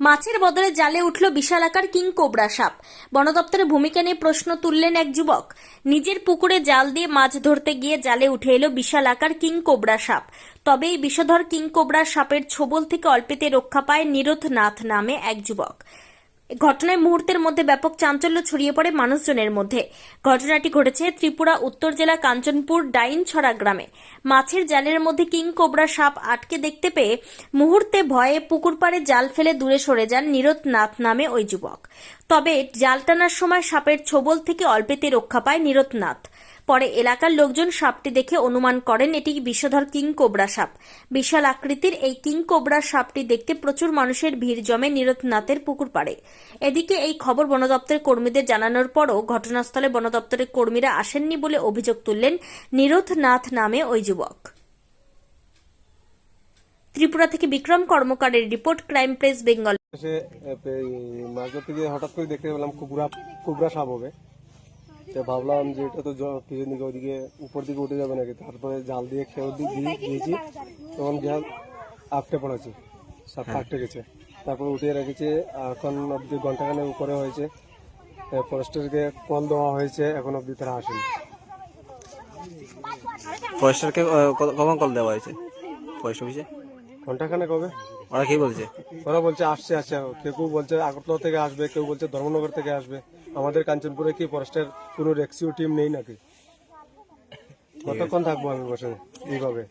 মাছের বদলে জালে উঠল বিশালাকার কিং কোবরা সাপ। বন দপ্তরের ভূমিকা নিয়ে প্রশ্ন তুললেন এক যুবক। নিজের পুকুরে জাল দিয়ে মাছ ধরতে গিয়ে জালে উঠে এলো বিশাল আকার কিং কোবরা সাপ। তবে এই বিষধর কিং কোবরা সাপের ছোবল থেকে অল্পেতে রক্ষা পায় নিরোধ নাথ নামে এক যুবক। ঘটনায় মুহূর্তের মধ্যে ব্যাপক চাঞ্চল্য ছড়িয়ে পড়ে মানুষজনের মধ্যে। ঘটনাটি ঘটেছে ত্রিপুরা, উত্তর জেলা, কাঞ্চনপুর, ডাইনছড়া গ্রামে। মাছের জালের মধ্যে কিং কোবরা সাপ আটকে দেখতে পেয়ে মুহূর্তে ভয়ে পুকুর পাড়ে জাল ফেলে দূরে সরে যান নিরোধ নাথ নামে ওই যুবক। তবে জাল টানার সময় সাপের ছোবল থেকে অল্পেতে রক্ষা পায় নিরোধ নাথ। পরে এলাকার লোকজন সাপটি দেখে অনুমান করেন এটি বিষধর কিং কোবরা সাপ। বিশাল আকৃতির এই কিং কোবরা সাপটি দেখতে প্রচুর মানুষের ভিড় জমে নিরোধনাথের পুকুর পাড়ে। এদিকে এই খবর বন দপ্তরের কর্মীদের জানানোর পরও ঘটনাস্থলে বন দপ্তরের কর্মীরা আসেননি বলে অভিযোগ তুললেন নিরোধনাথ নামে ওই যুবক। ত্রিপুরা থেকে বিক্রম কর্মকারের রিপোর্ট, ক্রাইম প্রেস, বেঙ্গল। মাছ ধরতে গিয়ে হঠাৎ করে দেখতে পেলাম কুবরা কুবরা সাপ হবে। তো ভাবলাম যে এটা তো পিছন দিকে ওদিকে উপর দিকে উঠে যাবে নাকি? তারপরে জাল দিয়ে খেয়ে দিয়ে দিয়ে- দিয়েছি। তখন গিয়ে আটকে পড়েছি সাপটা আটকে গেছে। তারপর উঠিয়ে রেখেছি এখন অব্দি ঘন্টাখানেক উপরে হয়েছে। ফরেস্টারকে কল দেওয়া হয়েছে এখন অব্দি তারা আসেনি। ফরেস্টারকে কখন কল দেওয়া হয়েছে? ফরেস্ট অফিসে ঘন্টাখানেক কবে? ওরা কি বলছে? ওরা বলছে আসছে আসছে। কেউ কেউ বলছে আগরতলা থেকে আসবে কেউ বলছে ধর্মনগর থেকে আসবে। আমাদের কাঞ্চনপুরে কি ফরেস্টের কোনো রেস্কিউ টিম নেই নাকি? কতক্ষণ থাকব আমি বসে? এইভাবে।